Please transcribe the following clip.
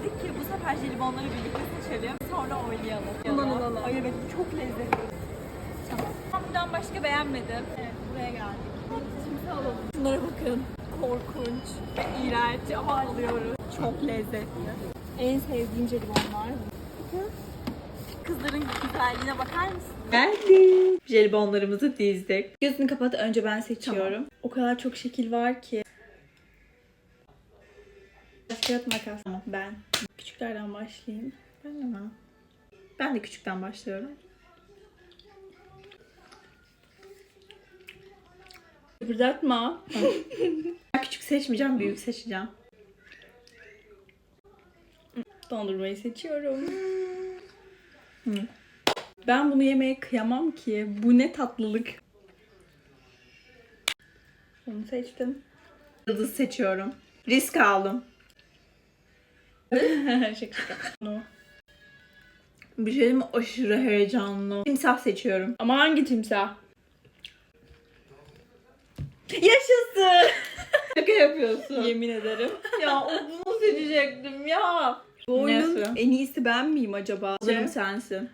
dedik ki bu sefer jelibonları birlikte seçelim. Sonra oynayalım. Bundan alalım. Ay evet çok lezzetli. Tamam. Ben buradan başka beğenmedim. Evet buraya geldik. Şimdi alalım. Şunlara bakın. Korkunç ve iğrenç ama alıyoruz. Çok lezzetli. En sevdiğim jelibonlar. Kızların güzelliğine bakar mısın? Geldik. Jelibonlarımızı dizdik. Gözünü kapat önce ben seçiyorum. O kadar çok şekil var ki. Kağıt makas. Tamam ben. Küçüklerden başlayayım. Ben de mi? Ben de küçükten başlıyorum. Kıpırdatma. ben küçük seçmeyeceğim, büyük seçeceğim. Dondurmayı seçiyorum. Hı. Ben bunu yemeye kıyamam ki. Bu ne tatlılık. Bunu seçtim. Yıldız seçiyorum. Risk aldım. Şaka şaka. No. Bir şey mi aşırı heyecanlı. Timsah seçiyorum. Ama hangi timsah? Yaşasın. Şaka yapıyorsun. Yemin ederim. ya o bunu seçecektim ya. Bu oyunun Neyse. en iyisi ben miyim acaba? Sanırım sensin.